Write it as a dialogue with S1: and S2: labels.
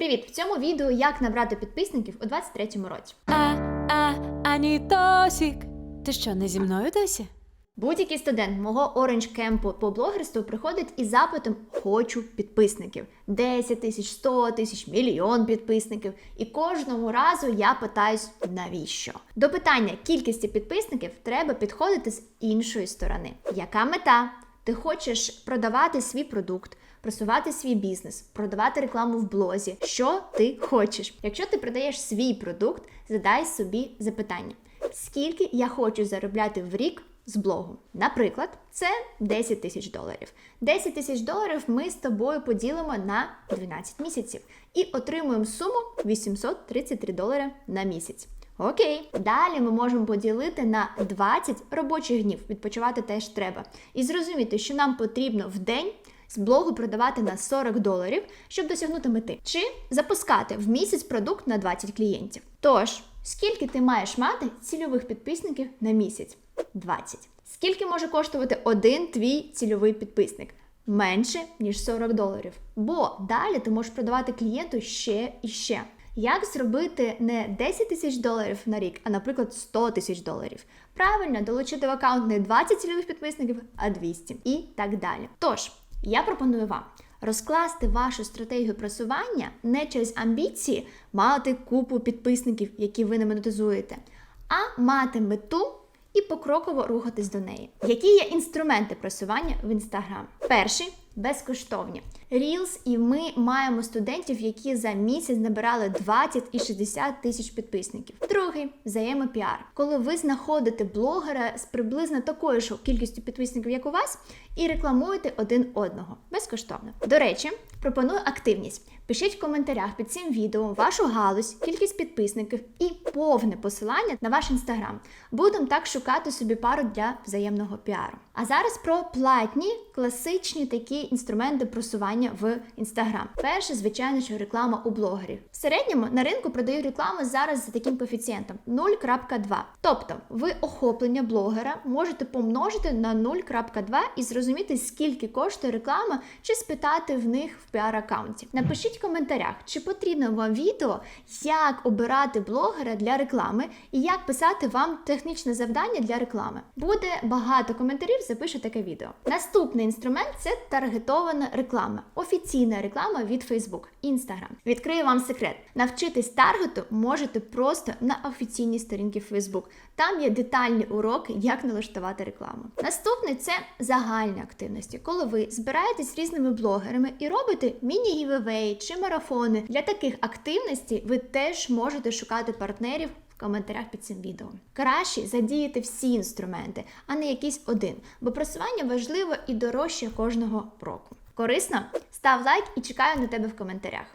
S1: Привіт! В цьому відео як набрати підписників у 23-му році.
S2: А, а, Анітосік. Ти що, не зі мною досі?
S1: Будь-який студент мого Orange Camp по блогерству приходить із запитом Хочу підписників 10 тисяч, 100 тисяч, мільйон підписників. І кожного разу я питаюсь, навіщо? До питання кількості підписників треба підходити з іншої сторони. Яка мета? Ти хочеш продавати свій продукт, просувати свій бізнес, продавати рекламу в блозі. Що ти хочеш? Якщо ти продаєш свій продукт, задай собі запитання: скільки я хочу заробляти в рік з блогу? Наприклад, це 10 тисяч доларів. 10 тисяч доларів ми з тобою поділимо на 12 місяців і отримуємо суму 833 долари на місяць. Окей, далі ми можемо поділити на 20 робочих днів. Відпочивати теж треба. І зрозуміти, що нам потрібно в день з блогу продавати на 40 доларів, щоб досягнути мети, чи запускати в місяць продукт на 20 клієнтів. Тож, скільки ти маєш мати цільових підписників на місяць? 20. Скільки може коштувати один твій цільовий підписник? Менше ніж 40 доларів. Бо далі ти можеш продавати клієнту ще і ще. Як зробити не 10 тисяч доларів на рік, а, наприклад, 100 тисяч доларів? Правильно, долучити в аккаунт не 20 цільових підписників, а 200 і так далі. Тож, я пропоную вам розкласти вашу стратегію просування не через амбіції мати купу підписників, які ви не монетизуєте, а мати мету і покроково рухатись до неї. Які є інструменти просування в Instagram? Перший безкоштовні. Reels і ми маємо студентів, які за місяць набирали 20 і 60 тисяч підписників. Другий взаємопіар. Коли ви знаходите блогера з приблизно такою ж кількістю підписників, як у вас, і рекламуєте один одного безкоштовно. До речі, пропоную активність. Пишіть в коментарях під цим відео вашу галузь, кількість підписників і повне посилання на ваш інстаграм. Будемо так шукати собі пару для взаємного піару. А зараз про платні класичні такі інструменти просування в інстаграм. Перше, звичайно, що реклама у блогерів. В середньому на ринку продають рекламу зараз за таким коефіцієнтом 0.2. Тобто ви охоплення блогера можете помножити на 0.2 і зрозуміти, скільки коштує реклама, чи спитати в них в піар-аккаунті. Напишіть в коментарях, чи потрібно вам відео, як обирати блогера для реклами і як писати вам технічне завдання для реклами. Буде багато коментарів, запишу таке відео. Наступний інструмент це таргетована реклама, офіційна реклама від Facebook, Instagram. Відкрию вам секрет: навчитись таргету можете просто на офіційній сторінці Facebook. Там є детальні уроки, як налаштувати рекламу. Наступний це загальні активності, коли ви збираєтесь з різними блогерами і робите міні-гівевей чи марафони. Для таких активностей ви теж можете шукати партнерів. Коментарях під цим відео краще задіяти всі інструменти, а не якийсь один, бо просування важливо і дорожче кожного року. Корисно? Став лайк і чекаю на тебе в коментарях.